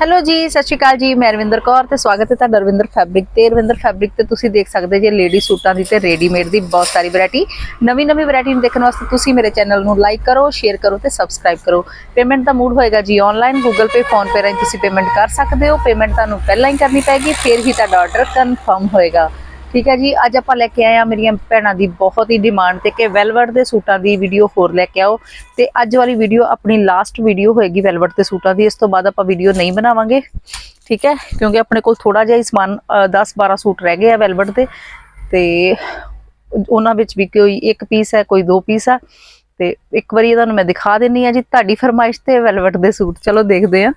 Hello ਜੀ, ਸਤਿ ਸ਼੍ਰੀ ਅਕਾਲ ਜੀ, ਮੈਂ ਰਵਿੰਦਰ ਕੌਰ ਤੇ ਸਵਾਗਤ ਹੈ ਤੁਹਾਡਾ ਰਵਿੰਦਰ ਫੈਬਰਿਕ ਤੇ। ਰਵਿੰਦਰ ਫੈਬਰਿਕ ਤੇ ਤੁਸੀਂ ਦੇਖ ਸਕਦੇ ਜੇ ਲੇਡੀ ਸੂਟਾਂ ਦੀ ਤੇ ਰੈਡੀਮੇਡ ਦੀ ਬਹੁਤ ਸਾਰੀ ਵੈਰਾਈਟੀ ਨਵੀਂ ਨਵੀਂ ਵੈਰਾਈਟੀ ਨੂੰ ਦੇਖਣ ਵਾਸਤੇ ਤੁਸੀਂ ਮੇਰੇ ਚੈਨਲ ਨੂੰ ਲਾਈਕ ਕਰੋ ਸ਼ੇਅਰ ਕਰੋ ਤੇ ਸਬਸਕ੍ਰਾਈਬ ਕਰੋ। ਪੇਮੈਂਟ ਦਾ ਮੂਡ ਹੋਏਗਾ ਜੀ online Google Pay PhonePe ਰਾਹੀਂ ਤੁਸੀਂ ਪੇਮੈਂਟ ਕਰ ਸਕਦੇ ਹੋ। ਪੇਮੈਂਟ ਤੁਹਾਨੂੰ ਪਹਿਲਾਂ ਹੀ ਕਰਨੀ ਪੈਗੀ ਫਿਰ ਹੀ ਤੁਹਾਡਾ ਆਰਡਰ ਕਨਫਰਮ ਹੋਏਗਾ। ਠੀਕ ਹੈ ਜੀ, ਅੱਜ ਆਪਾਂ ਲੈ ਕੇ ਆਏ ਆ ਮੇਰੀਆਂ ਭੈਣਾਂ ਦੀ ਬਹੁਤ ਹੀ ਡਿਮਾਂਡ ਤੇ ਕਿ ਵੈਲਵਟ ਦੇ ਸੂਟਾਂ ਦੀ ਵੀਡੀਓ ਹੋਰ ਲੈ ਕੇ ਆਓ। ਤੇ ਅੱਜ ਵਾਲੀ ਵੀਡੀਓ ਆਪਣੀ ਲਾਸਟ ਵੀਡੀਓ ਹੋਏਗੀ ਵੈਲਵਟ ਦੇ ਸੂਟਾਂ ਦੀ, ਇਸ ਤੋਂ ਬਾਅਦ ਆਪਾਂ ਵੀਡੀਓ ਨਹੀਂ ਬਣਾਵਾਂਗੇ। ਠੀਕ ਹੈ, ਕਿਉਂਕਿ ਆਪਣੇ ਕੋਲ ਥੋੜਾ ਜਿਹਾ ਹੀ ਸਮਾਨ 10 12 ਸੂਟ ਰਹਿ ਗਏ ਆ ਵੈਲਵਟ ਦੇ। ਤੇ ਉਹਨਾਂ ਵਿੱਚ ਵੀ ਕੋਈ ਇੱਕ ਪੀਸ ਹੈ, ਕੋਈ ਦੋ ਪੀਸ ਆ। ਤੇ ਇੱਕ ਵਾਰੀ ਤੁਹਾਨੂੰ ਮੈਂ ਦਿਖਾ ਦਿੰਨੀ ਆ ਜੀ, ਤੁਹਾਡੀ ਫਰਮਾਇਸ਼ ਤੇ ਵੈਲਵਟ ਦੇ ਸੂਟ। ਚਲੋ ਦੇਖਦੇ ਆ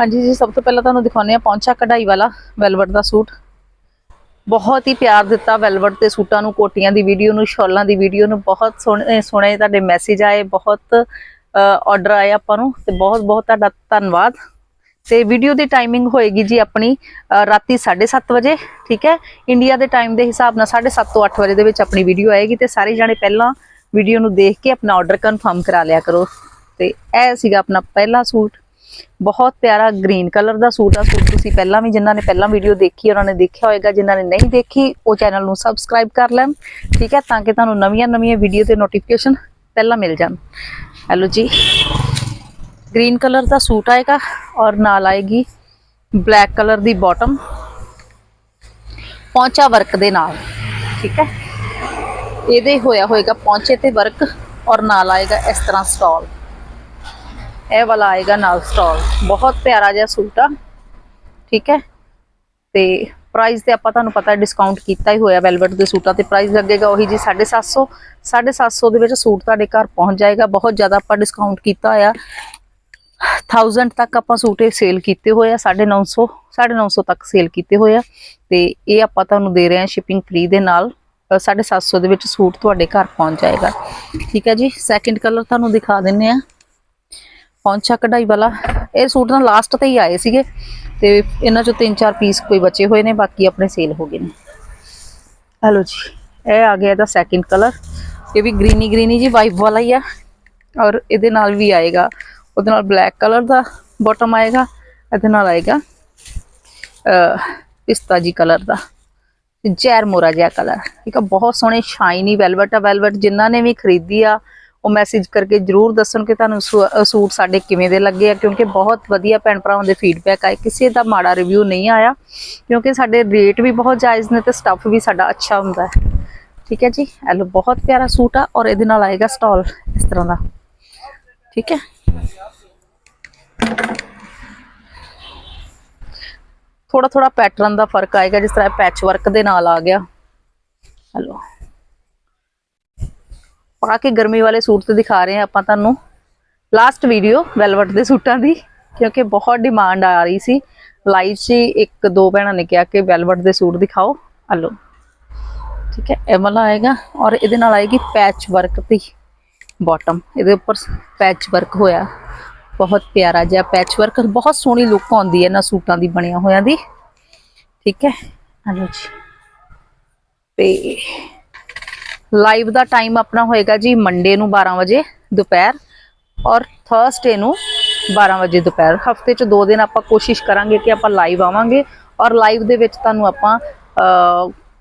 ਹਾਂਜੀ ਜੀ ਸਭ ਤੋਂ ਪਹਿਲਾਂ ਤੁਹਾਨੂੰ ਦਿਖਾਉਂਦੇ ਆ ਪੌਂਚਾ ਕਢਾਈ ਵਾਲਾ ਵੈਲਵਟ ਦਾ ਸੂਟ। ਬਹੁਤ ਹੀ ਪਿਆਰ ਦਿੱਤਾ ਵੈਲਵਟ ਤੇ ਸੂਟਾਂ ਨੂੰ ਕੋਟੀਆਂ ਦੀ ਵੀਡੀਓ ਨੂੰ ਸ਼ਾਲਾਂ ਦੀ ਵੀਡੀਓ ਨੂੰ। ਬਹੁਤ ਸੋਹਣੇ ਸੋਹਣੇ ਤੁਹਾਡੇ ਮੈਸੇਜ ਆਏ ਬਹੁਤ ਆਰਡਰ ਆਏ ਆਪਾਂ ਨੂੰ ਤੇ ਬਹੁਤ ਬਹੁਤ ਤੁਹਾਡਾ ਧੰਨਵਾਦ। ਤੇ ਵੀਡੀਓ ਦੀ ਟਾਈਮਿੰਗ ਹੋਏਗੀ ਜੀ ਆਪਣੀ ਅ, ਰਾਤੀ 7:30 ਵਜੇ ਠੀਕ ਹੈ? ਇੰਡੀਆ ਦੇ ਟਾਈਮ ਦੇ ਹਿਸਾਬ ਨਾਲ 7:30 ਤੋਂ 8 ਵਜੇ ਦੇ ਵਿੱਚ ਆਪਣੀ ਵੀਡੀਓ ਆਏਗੀ ਤੇ ਸਾਰੇ ਜਾਣੇ ਪਹਿਲਾਂ ਵੀਡੀਓ ਨੂੰ ਦੇਖ ਕੇ ਆਪਣਾ ਆਰਡਰ ਕਨਫਰਮ ਕਰਾ ਲਿਆ ਕਰੋ। ਤੇ ਇਹ ਸੀਗਾ ਆਪਣਾ ਪਹਿਲਾ ਸੂਟ। ਬਹੁਤ ਪਿਆਰਾ ਗ੍ਰੀਨ ਕਲਰ ਦਾ ਸੂਟ ਆ। ਸੂਟ ਤੁਸੀਂ ਪਹਿਲਾਂ ਵੀ ਜਿਨ੍ਹਾਂ ਨੇ ਪਹਿਲਾਂ ਵੀਡੀਓ ਦੇਖੀ, ਉਹਨਾਂ ਨੇ ਦੇਖਿਆ ਹੋਏਗਾ। ਜਿਨ੍ਹਾਂ ਨੇ ਨਹੀਂ ਦੇਖੀ, ਉਹ ਚੈਨਲ ਨੂੰ ਸਬਸਕ੍ਰਾਈਬ ਕਰ ਲੈਣ। ਠੀਕ ਹੈ, ਤਾਂ ਕਿ ਤੁਹਾਨੂੰ ਨਵੀਆਂ-ਨਵੀਆਂ ਵੀਡੀਓ ਤੇ ਨੋਟੀਫਿਕੇਸ਼ਨ ਪਹਿਲਾਂ ਮਿਲ ਜਾਣ। ਹੈਲੋ ਜੀ। ਗ੍ਰੀਨ ਕਲਰ ਦਾ ਸੂਟ ਆਏਗਾ ਔਰ ਨਾਲ ਆਏਗੀ ਬਲੈਕ ਕਲਰ ਦੀ ਬਾਟਮ ਪੌਂਚਾ ਵਰਕ ਦੇ ਨਾਲ। ਠੀਕ ਹੈ। ਇਹਦੇ ਹੋਇਆ ਹੋਏਗਾ ਪੌਂਚੇ ਤੇ ਵਰਕ ਔਰ ਨਾਲ ਆਏਗਾ ਇਸ ਤਰ੍ਹਾਂ ਸਟਾਲ ਇਹ ਵਾਲਾ ਆਏਗਾ ਨਾਲ ਸਟਾਲ। ਬਹੁਤ ਪਿਆਰਾ ਜਿਹਾ ਸੂਟ ਆ। ਠੀਕ ਹੈ? ਤੇ ਪ੍ਰਾਈਸ ਤੇ ਆਪਾਂ ਤੁਹਾਨੂੰ ਪਤਾ ਡਿਸਕਾਊਂਟ ਕੀਤਾ ਹੀ ਹੋਇਆ ਵੈਲਵਟ ਦੇ ਸੂਟਾਂ ਤੇ। ਪ੍ਰਾਈਸ ਲੱਗੇਗਾ ਉਹੀ ਜੀ 750 750 ਦੇ ਵਿੱਚ ਸੂਟ ਤੁਹਾਡੇ ਘਰ ਪਹੁੰਚ ਜਾਏਗਾ। ਬਹੁਤ ਜ਼ਿਆਦਾ ਆਪਾਂ ਡਿਸਕਾਊਂਟ ਕੀਤਾ ਹੋਇਆ। 1000 ਤੱਕ ਆਪਾਂ ਸੂਟ ਇਹ ਸੇਲ ਕੀਤੇ ਹੋਏ ਆ। 950 950 ਤੱਕ ਸੇਲ ਕੀਤੇ ਹੋਏ ਆ। ਤੇ ਇਹ ਆਪਾਂ ਤੁਹਾਨੂੰ ਦੇ ਰਹੇ ਹਾਂ ਸ਼ਿਪਿੰਗ ਫ੍ਰੀ ਦੇ ਨਾਲ। ਅ, 750 ਦੇ ਵਿੱਚ ਸੂਟ ਤੁਹਾਡੇ ਘਰ ਪਹੁੰਚ ਜਾਏਗਾ। ਠੀਕ ਹੈ ਜੀ? ਸੈਕਿੰਡ ਕਲਰ ਤੁਹਾਨੂੰ ਦਿਖਾ ਦਿੰਨੇ ਆ ਪੌਂਚਾ ਕਢਾਈ ਵਾਲਾ। ਇਹ ਸੂਟ ਤਾਂ ਲਾਸਟ ਤੇ ਹੀ ਆਏ ਸੀਗੇ ਤੇ ਇਹਨਾਂ ਚੋਂ ਤਿੰਨ ਚਾਰ ਪੀਸ ਕੋਈ ਬਚੇ ਹੋਏ ਨੇ ਬਾਕੀ ਆਪਣੇ ਸੇਲ ਹੋ ਗਏ ਨੇ। ਹਲੋ ਜੀ। ਇਹ ਆ ਗਿਆ ਇਹਦਾ ਸੈਕਿੰਡ ਕਲਰ ਇਹ ਵੀ ਗ੍ਰੀਨੀ ਗ੍ਰੀਨੀ ਜੀ ਵਾਈਬ ਵਾਲਾ ਹੀ ਆ। ਔਰ ਇਹਦੇ ਨਾਲ ਵੀ ਆਏਗਾ। ਉਹਦੇ ਨਾਲ ਬਲੈਕ ਕਲਰ ਦਾ ਬਾਟਮ ਆਏਗਾ ਇਹਦੇ ਨਾਲ ਆਏਗਾ ਪਿਸਤਾ ਜੀ ਕਲਰ ਦਾ। ਜੈਰ ਮੋਰਾ ਜਿਹਾ ਕਲਰ ਠੀਕ ਆ ਬਹੁਤ ਸੋਹਣੇ ਸ਼ਾਈਨੀ ਵੈਲਵਟ ਆ ਵੈਲਵਟ ਜਿਨ੍ਹਾਂ ਨੇ ਵੀ ਖਰੀਦੀ ਆ ਉਹ ਮੈਸੇਜ ਕਰਕੇ ਜਰੂਰ ਦੱਸਣ ਕਿ ਤੁਹਾਨੂੰ ਸੂ- ਅ, ਸੂਟ ਸਾਡੇ ਕਿਵੇਂ ਦੇ ਲੱਗੇ ਆ ਕਿਉਂਕਿ ਬਹੁਤ ਵਧੀਆ ਭੈਣ ਭਰਾਵਾਂ ਦੇ ਫੀਡਬੈਕ ਆਏ। ਕਿਸੇ ਦਾ ਮਾੜਾ ਰਿਵਿਊ ਨਹੀਂ ਆਇਆ ਕਿਉਂਕਿ ਸਾਡੇ ਰੇਟ ਵੀ ਬਹੁਤ ਜਾਇਜ਼ ਨੇ ਤੇ ਸਟੱਫ ਵੀ ਸਾਡਾ ਅੱਛਾ ਹੁੰਦਾ ਹੈ। ਠੀਕ ਹੈ ਜੀ? ਇਹ ਲਓ ਬਹੁਤ ਪਿਆਰਾ ਸੂਟ ਆ ਔਰ ਇਹਦੇ ਨਾਲ ਆਏਗਾ ਸਟਾਲ ਇਸ ਤਰ੍ਹਾਂ ਦਾ। ਠੀਕ ਹੈ? ਥੋੜਾ ਥੋੜਾ ਪੈਟਰਨ ਦਾ ਫ਼ਰਕ ਆਏਗਾ ਜਿਸ ਤਰ੍ਹਾਂ ਪੈਚ ਵਰਕ ਦੇ ਨਾਲ ਆ ਗਿਆ। ਹਲੋ ਪਾ ਕੇ ਗਰਮੀ ਵਾਲੇ ਸੂਟ ਤੇ ਦਿਖਾ ਰਹੇ ਹਾਂ ਆਪਾਂ ਤੁਹਾਨੂੰ। ਲਾਸਟ ਵੀਡੀਓ ਵੈਲਵਟ ਦੇ ਸੂਟਾਂ ਦੀ, ਕਿਉਂਕਿ ਬਹੁਤ ਡਿਮਾਂਡ ਆ ਰਹੀ ਸੀ। ਲਾਈਵ 'ਚ ਇੱਕ ਦੋ ਭੈਣਾਂ ਨੇ ਕਿਹਾ ਕਿ ਵੈਲਵਟ ਦੇ ਸੂਟ ਦਿਖਾਓ। ਹਲੋ। ਠੀਕ ਹੈ ਇਹ ਵਾਲਾ ਆਏਗਾ ਔਰ ਇਹਦੇ ਨਾਲ ਆਏਗੀ ਪੈਚ ਵਰਕ ਦੀ ਬਾਟਮ ਇਹਦੇ ਉੱਪਰ ਪੈਚ ਵਰਕ ਹੋਇਆ। ਬਹੁਤ ਪਿਆਰਾ ਜਿਹਾ ਪੈਚ ਵਰਕ ਬਹੁਤ ਸੋਹਣੀ ਲੁੱਕ ਆਉਂਦੀ ਹੈ ਇਹਨਾਂ ਸੂਟਾਂ ਦੀ, ਬਣਿਆ ਹੋਇਆਂ ਦੀ। ਠੀਕ ਹੈ, ਹਲੋ ਜੀ। ਤੇ ਲਾਈਵ ਦਾ ਟਾਈਮ ਆਪਣਾ ਹੋਏਗਾ ਜੀ ਮੰਡੇ ਨੂੰ 12 ਵਜੇ ਦੁਪਹਿਰ ਔਰ ਥਰਸਡੇ ਨੂੰ 12 ਵਜੇ ਦੁਪਹਿਰ। ਹਫ਼ਤੇ 'ਚ ਦੋ ਦਿਨ ਆਪਾਂ ਕੋਸ਼ਿਸ਼ ਕਰਾਂਗੇ ਕਿ ਆਪਾਂ ਲਾਈਵ ਆਵਾਂਗੇ ਔਰ ਲਾਈਵ ਦੇ ਵਿੱਚ ਤੁਹਾਨੂੰ ਆਪਾਂ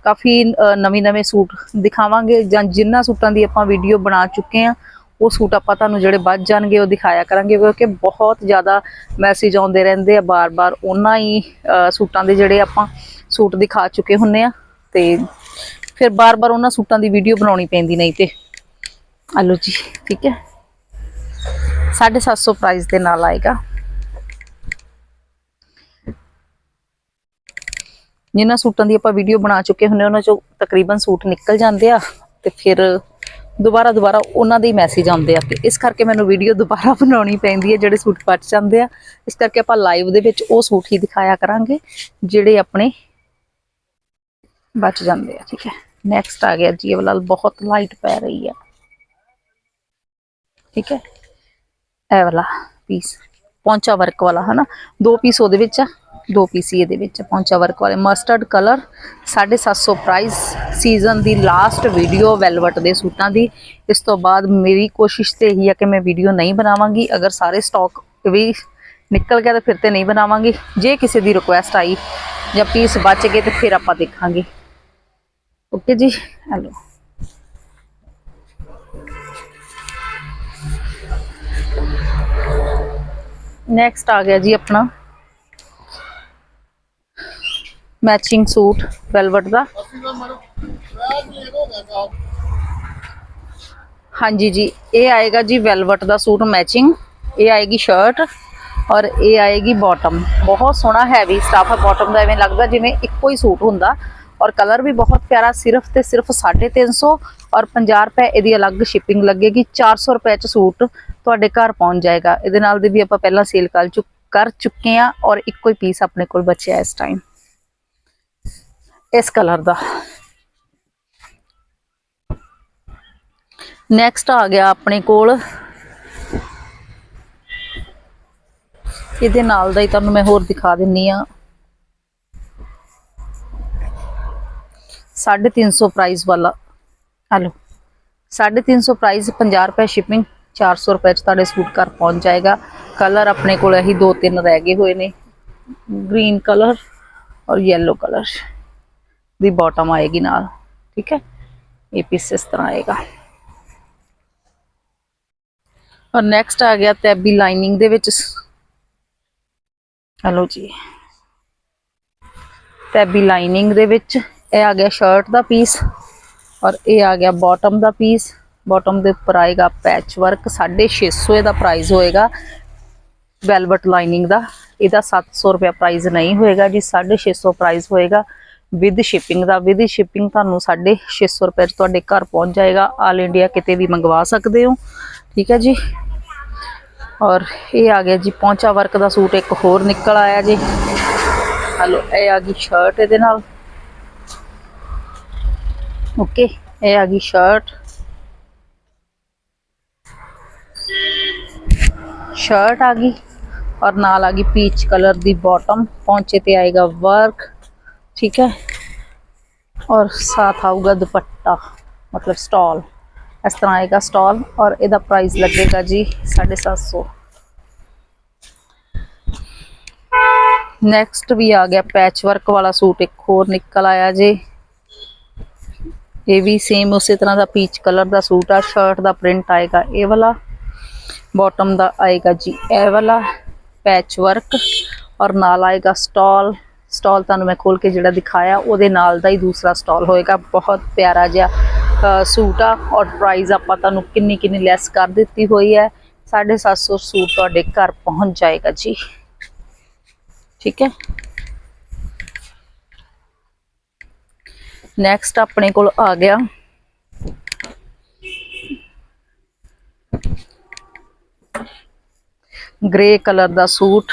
ਕਾਫੀ ਨਵੇਂ ਨਵੇਂ ਸੂਟ ਦਿਖਾਵਾਂਗੇ ਜਾਂ ਜਿੰਨਾ ਸੂਟਾਂ ਦੀ ਆਪਾਂ ਵੀਡੀਓ ਬਣਾ ਚੁੱਕੇ ਆ ਉਹ ਸੂਟ ਆਪਾਂ ਤੁਹਾਨੂੰ ਜਿਹੜੇ ਵੱਧ ਜਾਣਗੇ ਉਹ ਦਿਖਾਇਆ ਕਰਾਂਗੇ ਕਿਉਂਕਿ ਬਹੁਤ ਜ਼ਿਆਦਾ ਮੈਸੇਜ ਆਉਂਦੇ ਰਹਿੰਦੇ ਆ ਬਾਰ-ਬਾਰ। ਉਹਨਾਂ ਹੀ ਸੂਟਾਂ ਦੇ ਜਿਹੜੇ ਆਪਾਂ ਸੂਟ ਦਿਖਾ ਚੁੱਕੇ ਹੁੰਨੇ ਆ ਤੇ ਫਿਰ ਬਾਰ-ਬਾਰ ਉਹਨਾਂ ਸੂਟਾਂ ਦੀ ਵੀਡੀਓ ਬਣਾਉਣੀ ਪੈਂਦੀ ਨਹੀਂ ਤੇ। ਆਲੋ ਜੀ, ਠੀਕ ਹੈ? 750 ਪ੍ਰਾਈਸ ਦੇ ਨਾਲ ਆਏਗਾ। ਜਿਨ੍ਹਾਂ ਸੂਟਾਂ ਦੀ ਆਪਾਂ ਵੀਡੀਓ ਬਣਾ ਚੁੱਕੇ ਹੁੰਨੇ ਉਹਨਾਂ ਚੋਂ ਤਕਰੀਬਨ ਸੂਟ ਨਿਕਲ ਜਾਂਦੇ ਆ ਤੇ ਫਿਰ ਦੁਬਾਰਾ ਦੁਬਾਰਾ ਉਹਨਾਂ ਦੇ ਹੀ ਮੈਸੇਜ ਆਉਂਦੇ ਆ ਤੇ ਇਸ ਕਰਕੇ ਮੈਨੂੰ ਵੀਡੀਓ ਦੁਬਾਰਾ ਬਣਾਉਣੀ ਪੈਂਦੀ ਹੈ, ਜਿਹੜੇ ਸੂਟ ਬਚ ਜਾਂਦੇ ਆ। ਇਸ ਕਰਕੇ ਆਪਾਂ ਲਾਈਵ ਦੇ ਵਿੱਚ ਉਹ ਸੂਟ ਹੀ ਦਿਖਾਇਆ ਕਰਾਂਗੇ, ਜਿਹੜੇ ਆਪਣੇ ਬਚ ਜਾਂਦੇ ਆ, ਠੀਕ ਹੈ? ਨੈਕਸਟ ਆ ਗਿਆ ਜੀ, ਇਹ ਵਾਲਾ ਬਹੁਤ ਲਾਈਟ ਪੈ ਰਹੀ ਹੈ ਠੀਕ ਹੈ? ਇਹ ਵਾਲਾ ਪੀਸ ਪੌਂਚਾ ਵਰਕ ਵਾਲਾ, ਹਨਾ? ਦੋ ਪੀਸ ਉਹਦੇ ਵਿੱਚ ਆ, ਦੋ ਪੀਸੀ ਇਹਦੇ ਵਿੱਚ ਪੌਂਚਾ ਵਰਕ ਵਾਲੇ। ਮਸਟਰਡ ਕਲਰ 750 ਪ੍ਰਾਈਸ ਸੀਜ਼ਨ ਦੀ ਲਾਸਟ ਵੀਡੀਓ ਵੈਲਵਟ ਦੇ ਸੂਟਾਂ ਦੀ। ਇਸ ਤੋਂ ਬਾਅਦ ਮੇਰੀ ਕੋਸ਼ਿਸ਼ ਤੇ ਇਹੀ ਆ ਕਿ ਮੈਂ ਵੀਡੀਓ ਨਹੀਂ ਬਣਾਵਾਂਗੀ। ਅਗਰ ਸਾਰੇ ਸਟਾਕ ਵੀ ਨਿਕਲ ਗਿਆ ਤਾਂ ਫਿਰ ਤੇ ਨਹੀਂ ਬਣਾਵਾਂਗੀ। ਜੇ ਕਿਸੇ ਦੀ ਰਿਕੁਐਸਟ ਆਈ ਜਾਂ ਪੀਸ ਬਚ ਗਏ ਤੇ ਫਿਰ ਆਪਾਂ ਦੇਖਾਂਗੇ। ਓਕੇ ਜੀ, ਹੈਲੋ। ਨੈਕਸਟ ਆ ਗਿਆ ਜੀ ਆਪਣਾ। ਮੈਚਿੰਗ ਸੂਟ ਵੈਲਵਟ ਦਾ। ਹਾਂਜੀ ਜੀ, ਇਹ ਆਏਗਾ ਜੀ ਵੈਲਵਟ ਦਾ ਸੂਟ ਮੈਚਿੰਗ ਇਹ ਆਏਗੀ ਸ਼ਰਟ ਔਰ ਇਹ ਆਏਗੀ ਬਾਟਮ ਬਹੁਤ ਸੋਹਣਾ ਹੈਵੀ ਸਟਾਫ ਹੈ ਬਾਟਮ ਦਾ ਐਵੇਂ ਲੱਗਦਾ ਜਿਵੇਂ ਇੱਕੋ ਹੀ ਸੂਟ ਹੁੰਦਾ। ਔਰ ਕਲਰ ਵੀ ਬਹੁਤ ਪਿਆਰਾ, ਸਿਰਫ ਤੇ ਸਿਰਫ 350 ਔਰ 50 ਰੁਪਏ ਇਹਦੀ ਅਲੱਗ ਸ਼ਿਪਿੰਗ ਲੱਗੇਗੀ। 400 ਰੁਪਏ ਚ ਸੂਟ ਤੁਹਾਡੇ ਘਰ ਪਹੁੰਚ ਜਾਏਗਾ। ਇਹਦੇ ਨਾਲ ਦੀ ਵੀ ਆਪਾਂ ਪਹਿਲਾਂ ਸੇਲ ਕਰ ਚੁੱਕ, ਕਰ ਚੁੱਕੇ ਆ ਔਰ ਇੱਕੋ ਹੀ ਪੀਸ ਆਪਣੇ ਕੋਲ ਬਚਿਆ ਇਸ ਟਾਈਮ ਇਸ ਕਲਰ ਦਾ। ਨੈਕਸਟ ਆ ਗਿਆ ਆਪਣੇ ਕੋਲ। ਇਹਦੇ ਨਾਲ ਦਾ ਹੀ ਤੁਹਾਨੂੰ ਮੈਂ ਹੋਰ ਦਿਖਾ ਦਿੰਨੀ ਆ 350 ਪ੍ਰਾਈਸ ਵਾਲਾ ਹਲੋ 350 ਪ੍ਰਾਈਸ 50 ਰੁਪਏ ਸ਼ਿਪਿੰਗ 400 ਰੁਪਏ ਚ ਤੁਹਾਡੇ ਸੂਟ ਘਰ ਪਹੁੰਚ ਜਾਏਗਾ ਕਲਰ ਆਪਣੇ ਕੋਲ ਇਹੀ ਦੋ ਤਿੰਨ ਰਹਿ ਗਏ ਹੋਏ ਨੇ ਗ੍ਰੀਨ ਕਲਰ ਔਰ yellow ਕਲਰ ਦੀ ਬਾਟਮ ਆਏਗੀ ਨਾਲ ਠੀਕ ਹੈ ਇਹ ਪੀਸ ਇਸ ਤਰ੍ਹਾਂ ਆਏਗਾ ਔਰ ਨੈਕਸਟ ਆ ਗਿਆ ਤੈਬੀ ਲਾਈਨਿੰਗ ਦੇ ਵਿੱਚ ਹਲੋ ਜੀ ਤੈਬੀ ਲਾਈਨਿੰਗ ਦੇ ਵਿੱਚ ਇਹ ਆ ਗਿਆ ਸ਼ਰਟ ਦਾ ਪੀਸ ਔਰ ਇਹ ਆ ਗਿਆ ਬਾਟਮ ਦਾ ਪੀਸ ਬਾਟਮ ਦੇ ਉੱਪਰ ਆਏਗਾ ਪੈਚ ਵਰਕ 650 ਇਹਦਾ ਪ੍ਰਾਈਸ ਹੋਏਗਾ। ਵੈਲਵਟ ਲਾਈਨਿੰਗ ਦਾ। ਇਹਦਾ 700 ਰੁਪਏ ਪ੍ਰਾਈਸ ਨਹੀਂ ਹੋਏਗਾ ਜੀ 650 ਪ੍ਰਾਈਸ ਹੋਏਗਾ। ਵਿਦ ਸ਼ਿਪਿੰਗ ਦਾ। ਵਿਦ ਸ਼ਿਪਿੰਗ ਤੁਹਾਨੂੰ 650 ਰੁਪਏ 'ਚ ਤੁਹਾਡੇ ਘਰ ਪਹੁੰਚ ਜਾਏਗਾ। ਆਲ ਇੰਡੀਆ ਕਿਤੇ ਵੀ ਮੰਗਵਾ ਸਕਦੇ ਹੋ। ਠੀਕ ਹੈ ਜੀ। ਔਰ ਇਹ ਆ ਗਿਆ ਜੀ, ਪੌਂਚਾ ਵਰਕ ਦਾ ਸੂਟ ਇੱਕ ਹੋਰ ਨਿਕਲ ਆਇਆ ਜੀ। ਹਲੋ ਇਹ ਆ ਗਈ ਸ਼ਰਟ ਇਹਦੇ ਨਾਲ। ਓਕੇ ਇਹ ਆ ਗਈ ਸ਼ਰਟ ਸ਼ਰਟ ਆ ਗਈ ਔਰ ਨਾਲ ਆ ਗਈ ਪੀਚ ਕਲਰ ਦੀ ਬਾਟਮ ਪੌਂਚੇ ਤੇ ਆਏਗਾ ਵਰਕ ਠੀਕ ਹੈ ਔਰ ਸਾਥ ਆਊਗਾ ਦੁਪੱਟਾ ਮਤਲਬ ਸਟਾਲ ਇਸ ਤਰ੍ਹਾਂ ਆਏਗਾ ਸਟਾਲ ਔਰ ਇਹਦਾ ਪ੍ਰਾਈਸ ਲੱਗੇਗਾ ਜੀ 750 ਨੈਕਸਟ ਵੀ ਆ ਗਿਆ ਪੈਚ ਵਰਕ ਵਾਲਾ ਸੂਟ ਇੱਕ ਹੋਰ ਨਿਕਲ ਆਇਆ ਜੀ ਇਹ ਵੀ ਸੇਮ ਉਸੇ ਤਰ੍ਹਾਂ ਦਾ ਪੀਚ ਕਲਰ ਦਾ ਸੂਟ ਆ ਸ਼ਰਟ ਦਾ ਪ੍ਰਿੰਟ ਆਏਗਾ, ਇਹ ਵਾਲਾ। ਬਾਟਮ ਦਾ ਆਏਗਾ ਜੀ, ਇਹ ਵਾਲਾ ਪੈਚ ਵਰਕ ਔਰ ਨਾਲ ਆਏਗਾ ਸਟਾਲ ਸਟਾਲ ਤੁਹਾਨੂੰ ਮੈਂ ਖੋਲ ਕੇ ਜਿਹੜਾ ਦਿਖਾਇਆ, ਉਹਦੇ ਨਾਲ ਦਾ ਹੀ ਦੂਸਰਾ ਸਟਾਲ ਹੋਏਗਾ। ਬਹੁਤ ਪਿਆਰਾ ਜਿਹਾ ਸੂਟ ਆ ਔਰ ਪ੍ਰਾਈਸ ਆਪਾਂ ਤੁਹਾਨੂੰ ਕਿੰਨੀ ਕਿੰਨੀ ਲੈਸ ਕਰ ਦਿੱਤੀ ਹੋਈ ਹੈ। 750 ਸੂਟ ਤੁਹਾਡੇ ਘਰ ਪਹੁੰਚ ਜਾਏਗਾ ਜੀ। ਠੀਕ ਹੈ? ਨੈਕਸਟ ਆਪਣੇ ਕੋਲ ਆ ਗਿਆ। ਗ੍ਰੇ ਕਲਰ ਦਾ ਸੂਟ।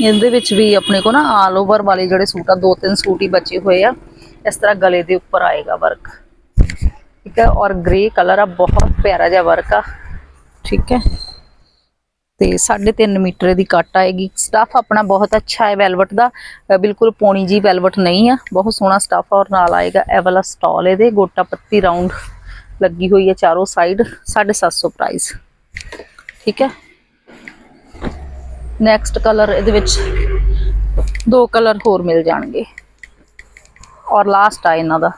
ਇਹਦੇ ਵਿੱਚ ਵੀ ਆਪਣੇ ਕੋ ਨਾ ਆਲ ਓਵਰ ਵਾਲੇ ਜਿਹੜੇ ਸੂਟ ਆ, ਦੋ ਤਿੰਨ ਸੂਟ ਹੀ ਬਚੇ ਹੋਏ ਆ। ਇਸ ਤਰ੍ਹਾਂ ਗਲੇ ਦੇ ਉੱਪਰ ਆਏਗਾ ਵਰਕ ਠੀਕ ਹੈ? ਔਰ ਗ੍ਰੇ ਕਲਰ ਆ, ਬਹੁਤ ਪਿਆਰਾ ਜਿਹਾ ਵਰਕ ਆ। ਠੀਕ ਹੈ? ਤੇ 3.5 ਮੀਟਰ ਦੀ ਕੱਟ ਆਏਗੀ। ਸਟਫ ਆਪਣਾ ਬਹੁਤ ਅੱਛਾ ਹੈ ਵੈਲਵਟ ਦਾ। ਬਿਲਕੁਲ ਪੌਣੀ ਜੀ ਵੈਲਵਟ ਨਹੀਂ ਆ। ਬਹੁਤ ਸੋਹਣਾ ਸਟਫ ਔਰ ਨਾਲ ਆਏਗਾ ਇਹ ਵਾਲਾ ਸਟਾਲ ਇਹਦੇ। ਗੋਟਾ ਪੱਤੀ ਰਾਉਂਡ ਲੱਗੀ ਹੋਈ ਹੈ ਚਾਰੋਂ ਸਾਈਡ 750 ਪ੍ਰਾਈਸ ਠੀਕ ਹੈ? ਨੈਕਸਟ ਕਲਰ ਇਹਦੇ ਵਿੱਚ ਦੋ ਕਲਰ ਹੋਰ ਮਿਲ ਜਾਣਗੇ। ਔਰ ਲਾਸਟ ਆ ਇਹਨਾਂ ਦਾ।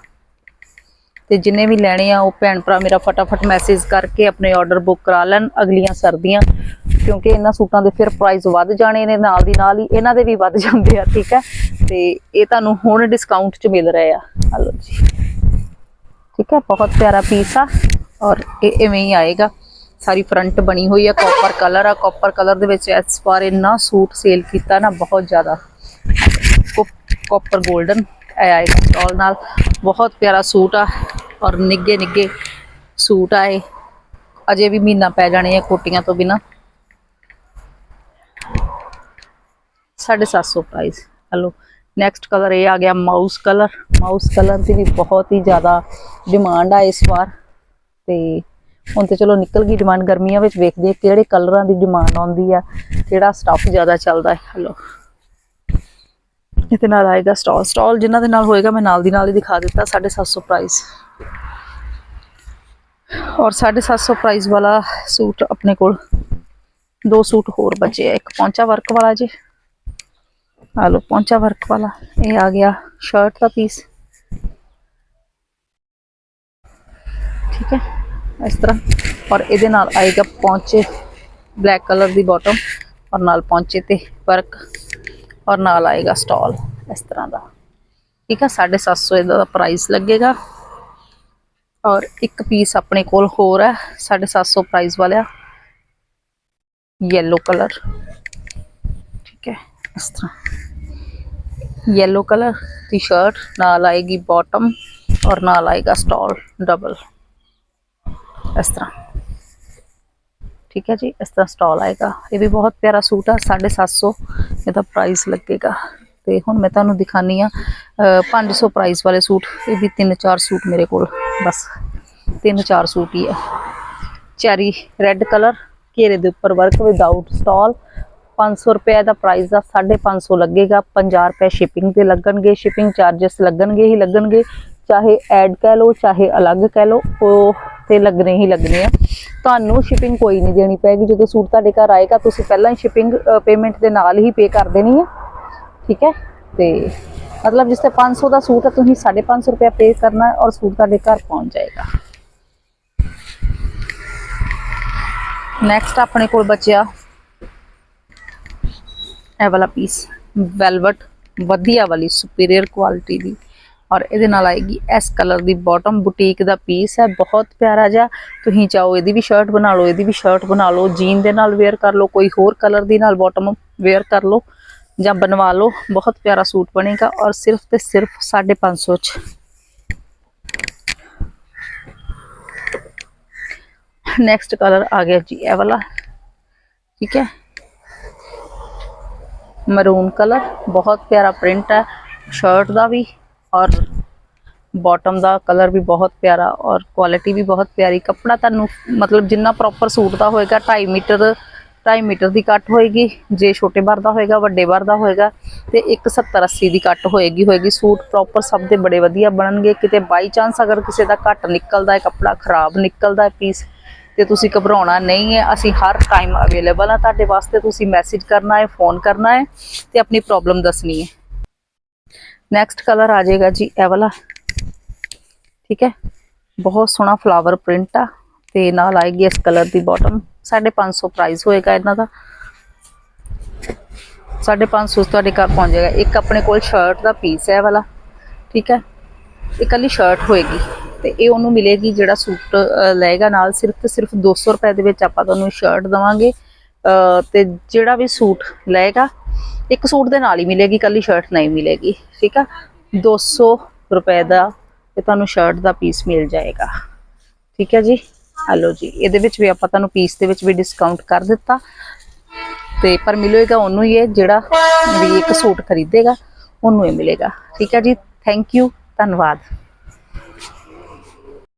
ਤੇ ਜਿੰਨੇ ਵੀ ਲੈਣੇ ਆ, ਉਹ ਭੈਣ ਭਰਾ ਮੇਰਾ ਫਟਾਫਟ ਮੈਸੇਜ ਕਰਕੇ ਆਪਣੇ ਆਰਡਰ ਬੁੱਕ ਕਰਾ ਲੈਣ। ਅਗਲੀਆਂ ਸਰਦੀਆਂ ਕਿਉਂਕਿ ਇਹਨਾਂ ਸੂਟਾਂ ਦੇ ਫਿਰ ਪ੍ਰਾਈਸ ਵੱਧ ਜਾਣੇ ਨੇ ਨਾਲ ਦੀ ਨਾਲ ਹੀ, ਇਹਨਾਂ ਦੇ ਵੀ ਵੱਧ ਜਾਂਦੇ ਆ, ਠੀਕ ਹੈ? ਤੇ ਇਹ ਤੁਹਾਨੂੰ ਹੁਣ ਡਿਸਕਾਊਂਟ 'ਚ ਮਿਲ ਰਹੇ ਆ। ਹਲੋ ਜੀ। ਠੀਕ ਹੈ? ਬਹੁਤ ਪਿਆਰਾ ਪੀਸ ਆ ਔਰ ਇਹ ਇਵੇਂ ਹੀ ਆਏਗਾ। ਸਾਰੀ ਫਰੰਟ ਬਣੀ ਹੋਈ ਆ ਕਾਪਰ ਕਲਰ ਆ। ਕਾਪਰ ਕਲਰ ਦੇ ਵਿੱਚ ਇਸ ਵਾਰ ਇੰਨਾ ਸੂਟ ਸੇਲ ਕੀਤਾ ਨਾ, ਬਹੁਤ ਜ਼ਿਆਦਾ। ਕਾਪਰ 골ਡਨ ਆਏਗਾ ਸਟਾਲ ਨਾਲ। ਬਹੁਤ ਪਿਆਰਾ ਸੂਟ ਆ ਔਰ ਨਿੱਗੇ ਨਿੱਗੇ ਸੂਟ ਆਏ ਅਜੇ ਵੀ ਮਹੀਨਾ ਪੈ ਜਾਣੇ ਆ ਕੋਟੀਆਂ ਤੋਂ ਬਿਨਾ। 750 ਪ੍ਰਾਈਸ ਹਲੋ ਨੈਕਸਟ ਕਲਰ ਇਹ ਆ ਗਿਆ ਮਾਊਸ ਕਲਰ ਮਾਊਸ ਕਲਰ ਦੀ ਵੀ ਬਹੁਤ ਹੀ ਜ਼ਿਆਦਾ ਡਿਮਾਂਡ ਆ ਇਸ ਵਾਰ। ਤੇ ਹੁਣ ਤੇ ਚਲੋ ਨਿਕਲ ਗਈ ਡਿਮਾਂਡ ਗਰਮੀਆਂ ਵਿੱਚ ਵੇਖਦੇ ਕਿਹੜੇ ਕਲਰਾਂ ਦੀ ਡਿਮਾਂਡ ਆਉਂਦੀ ਆ, ਕਿਹੜਾ ਸਟਫ ਜ਼ਿਆਦਾ ਚੱਲਦਾ ਹੈ। ਹਲੋ ਇਹਦੇ ਨਾਲ ਆਏਗਾ ਸਟਾਲ ਸਟਾਲ ਜਿਨ੍ਹਾਂ ਦੇ ਨਾਲ ਹੋਏਗਾ, ਮੈਂ ਨਾਲ ਦੀ ਨਾਲ ਹੀ ਦਿਖਾ ਦਿੱਤਾ 750 ਪ੍ਰਾਈਸ ਔਰ 750 ਪ੍ਰਾਈਸ ਵਾਲਾ ਸੂਟ ਆਪਣੇ ਕੋਲ। ਦੋ ਸੂਟ ਹੋਰ ਬਚੇ ਆ, ਇੱਕ ਪੌਂਚਾ ਵਰਕ ਵਾਲਾ ਜੀ। ਆ ਲੋ ਪੌਂਚਾ ਵਰਕ ਵਾਲਾ ਇਹ ਆ ਗਿਆ ਸ਼ਰਟ ਦਾ ਪੀਸ ਠੀਕ ਹੈ ਇਸ ਤਰ੍ਹਾਂ ਔਰ ਇਹਦੇ ਨਾਲ ਆਏਗਾ ਪੌਂਚੇ ਬਲੈਕ ਕਲਰ ਦੀ ਬਾਟਮ ਔਰ ਨਾਲ ਪੌਂਚੇ ਤੇ ਵਰਕ ਔਰ ਨਾਲ ਆਏਗਾ ਸਟਾਲ ਇਸ ਤਰ੍ਹਾਂ ਦਾ ਠੀਕ ਹੈ 750 ਇਹਦਾ ਪ੍ਰਾਈਸ ਲੱਗੇਗਾ ਔਰ ਇੱਕ ਪੀਸ ਆਪਣੇ ਕੋਲ ਹੋਰ ਹੈ 750 ਪ੍ਰਾਈਸ ਵਾਲਾ yellow ਕਲਰ ਠੀਕ ਹੈ ਇਸ ਤਰ੍ਹਾਂ yellow ਕਲਰ ਦੀ ਸ਼ਰਟ ਨਾਲ ਆਏਗੀ ਬਾਟਮ ਔਰ ਨਾਲ ਆਏਗਾ ਸਟਾਲ ਡਬਲ ਇਸ ਤਰ੍ਹਾਂ ਠੀਕ ਹੈ ਜੀ ਇਸ ਤਰ੍ਹਾਂ ਸਟਾਲ ਆਏਗਾ ਇਹ ਵੀ ਬਹੁਤ ਪਿਆਰਾ ਸੂਟ ਆ 750 ਇਹਦਾ ਪ੍ਰਾਈਸ ਲੱਗੇਗਾ ਤੇ ਹੁਣ ਮੈਂ ਤੁਹਾਨੂੰ ਦਿਖਾਨੀ ਆ 500 ਪ੍ਰਾਈਸ ਵਾਲੇ ਸੂਟ ਇਹ ਵੀ ਤਿੰਨ ਚਾਰ ਸੂਟ ਮੇਰੇ ਕੋਲ ਬਸ ਤਿੰਨ ਚਾਰ ਸੂਟ ਹੀ ਆ ਚੈਰੀ ਰੈੱਡ ਕਲਰ ਘੇਰੇ ਦੇ ਉੱਪਰ ਵਰਕ ਵਿਦਆਊਟ ਸਟਾਲ 500 ਰੁਪਏ ਦਾ ਪ੍ਰਾਈਸ ਦਾ 550 ਲੱਗੇਗਾ। 50 ਰੁਪਏ ਸ਼ਿਪਿੰਗ ਤੇ ਲੱਗਣਗੇ ਸ਼ਿਪਿੰਗ ਚਾਰजेस ਲੱਗਣਗੇ ਹੀ ਲੱਗਣਗੇ। ਚਾਹੇ ਐਡ ਕਹਿ ਲਓ, ਚਾਹੇ ਅਲੱਗ ਕਹਿ ਲਓ, ਉਹ ਤੇ ਲੱਗਣੇ ਹੀ ਲੱਗਣੇ ਆ। ਤੁਹਾਨੂੰ ਸ਼ਿਪਿੰਗ ਕੋਈ ਨਹੀਂ ਦੇਣੀ ਪਏਗੀ। ਜਦੋਂ ਸੂਟ ਤੁਹਾਡੇ ਘਰ ਆਏਗਾ, ਤੁਸੀਂ ਪਹਿਲਾਂ ਹੀ ਸ਼ਿਪਿੰਗ ਪੇਮੈਂਟ ਦੇ ਨਾਲ ਹੀ ਪੇ ਕਰ ਦੇਣੀ ਹੈ ਠੀਕ ਹੈ? ਤੇ ਮਤਲਬ ਜਿਸ ਤੇ 500 ਦਾ ਸੂਟ ਹੈ ਤੁਸੀਂ 550 ਰੁਪਏ ਪੇ ਕਰਨਾ ਔਰ ਸੂਟ ਤੁਹਾਡੇ ਘਰ ਪਹੁੰਚ ਜਾਏਗਾ। ਨੈਕਸਟ ਆਪਣੇ ਕੋਲ ਬਚਿਆ ਇਹ ਵਾਲਾ ਪੀਸ ਵੈਲਵਟ ਵਧੀਆ ਵਾਲੀ ਸੁਪੀਰੀਅਰ ਕੁਆਲਿਟੀ ਦੀ। ਔਰ ਇਹਦੇ ਨਾਲ ਆਏਗੀ ਇਸ ਕਲਰ ਦੀ ਬਾਟਮ ਬੁਟੀਕ ਦਾ ਪੀਸ ਹੈ, ਬਹੁਤ ਪਿਆਰਾ ਜਿਹਾ। ਤੁਸੀਂ ਚਾਹੋ ਇਹਦੀ ਵੀ ਸ਼ਰਟ ਬਣਾ ਲਓ, ਇਹਦੀ ਵੀ ਸ਼ਰਟ ਬਣਾ ਲਓ ਜੀਨ ਦੇ ਨਾਲ ਵੇਅਰ ਕਰ ਲਓ, ਕੋਈ ਹੋਰ ਕਲਰ ਦੀ ਨਾਲ ਬਾਟਮ ਵੇਅਰ ਕਰ ਲਓ, ਜਾਂ ਬਣਵਾ ਲਓ, ਬਹੁਤ ਪਿਆਰਾ ਸੂਟ ਬਣੇਗਾ। ਔਰ ਸਿਰਫ ਤੇ ਸਿਰਫ 550 ਚ। ਨੈਕਸਟ ਕਲਰ ਆ ਗਿਆ ਜੀ, ਇਹ ਵਾਲਾ। ਠੀਕ ਹੈ? ਮਰੂਨ ਕਲਰ ਬਹੁਤ ਪਿਆਰਾ ਪ੍ਰਿੰਟ ਹੈ। ਸ਼ਰਟ ਦਾ ਵੀ ਔਰ ਬਾਟਮ ਦਾ ਕਲਰ ਵੀ ਬਹੁਤ ਪਿਆਰਾ ਔਰ ਕੁਆਲਿਟੀ ਵੀ ਬਹੁਤ ਪਿਆਰੀ। ਕੱਪੜਾ ਤੁਹਾਨੂੰ ਮਤਲਬ ਜਿੰਨਾ ਪ੍ਰੋਪਰ ਸੂਟ ਦਾ ਹੋਏਗਾ 2.5 ਮੀਟਰ 2.5 ਮੀਟਰ ਦੀ ਕੱਟ ਹੋਏਗੀ। ਜੇ ਛੋਟੇ ਬਾਰ ਦਾ ਹੋਏਗਾ, ਵੱਡੇ ਬਾਰ ਦਾ ਹੋਏਗਾ, ਤੇ ਇੱਕ 70 80 ਦੀ ਕੱਟ ਹੋਏਗੀ ਹੋਏਗੀ ਸੂਟ ਪ੍ਰੋਪਰ ਸਭ ਦੇ ਬੜੇ ਵਧੀਆ ਬਣਨਗੇ। ਕਿਤੇ ਬਾਈ ਚਾਂਸ ਅਗਰ ਕਿਸੇ ਦਾ ਘੱਟ ਨਿਕਲਦਾ ਹੈ, ਕੱਪੜਾ ਖਰਾਬ ਨਿਕਲਦਾ ਹੈ ਪੀਸ ਤੇ ਤੁਸੀਂ ਘਬਰਾਉਣਾ ਨਹੀਂ ਹੈ। ਅਸੀਂ ਹਰ ਟਾਈਮ ਅਵੇਲੇਬਲ ਆ ਤੁਹਾਡੇ ਵਾਸਤੇ ਤੁਸੀਂ ਮੈਸੇਜ ਕਰਨਾ ਹੈ ਫੋਨ ਕਰਨਾ ਹੈ ਤੇ ਆਪਣੀ ਪ੍ਰੋਬਲਮ ਦੱਸਣੀ ਹੈ। ਨੈਕਸਟ ਕਲਰ ਆ ਜਾਏਗਾ ਜੀ, ਇਹ ਵਾਲਾ। ਠੀਕ ਹੈ? ਬਹੁਤ ਸੋਹਣਾ ਫਲਾਵਰ ਪ੍ਰਿੰਟ ਆ ਤੇ ਨਾਲ ਆਏਗੀ ਇਸ ਕਲਰ ਦੀ ਬਾਟਮ 550 ਪ੍ਰਾਈਸ ਹੋਏਗਾ ਇਹਨਾਂ ਦਾ। 550 ਤੁਹਾਡੇ ਘਰ ਪਹੁੰਚ ਜਾਏਗਾ। ਇੱਕ ਆਪਣੇ ਕੋਲ ਸ਼ਰਟ ਦਾ ਪੀਸ ਹੈ ਇਹ ਵਾਲਾ। ਠੀਕ ਹੈ? ਇਕੱਲੀ ਸ਼ਰਟ ਹੋਏਗੀ। ਤੇ ਇਹ ਉਹਨੂੰ ਮਿਲੇਗੀ ਜਿਹੜਾ ਸੂਟ ਲਏਗਾ ਨਾਲ ਸਿਰਫ ਤੇ ਸਿਰਫ 200 ਰੁਪਏ ਦੇ ਵਿੱਚ ਆਪਾਂ ਤੁਹਾਨੂੰ ਸ਼ਰਟ ਦਵਾਂਗੇ। ਤੇ ਜਿਹੜਾ ਵੀ ਸੂਟ ਲਏਗਾ, ਇੱਕ ਸੂਟ ਦੇ ਨਾਲ ਹੀ ਮਿਲੇਗੀ ਇਕੱਲੀ ਸ਼ਰਟ ਨਹੀਂ ਮਿਲੇਗੀ, ਠੀਕ ਆ? 200 ਰੁਪਏ ਦਾ ਇਹ ਤੁਹਾਨੂੰ ਸ਼ਰਟ ਦਾ ਪੀਸ ਮਿਲ ਜਾਏਗਾ। ਠੀਕ ਹੈ ਜੀ? ਹਲੋ ਜੀ, ਇਹਦੇ ਵਿੱਚ ਵੀ ਆਪਾਂ ਤੁਹਾਨੂੰ ਪੀਸ ਦੇ ਵਿੱਚ ਵੀ ਡਿਸਕਾਊਂਟ ਕਰ ਦਿੱਤਾ। ਤੇ ਪਰ ਮਿਲੇਗਾ ਉਹਨੂੰ ਹੀ ਹੈ ਜਿਹੜਾ ਵੀ ਇੱਕ ਸੂਟ ਖਰੀਦੇਗਾ, ਉਹਨੂੰ ਇਹ ਮਿਲੇਗਾ। ਠੀਕ ਹੈ ਜੀ? ਥੈਂਕ ਯੂ ਧੰਨਵਾਦ।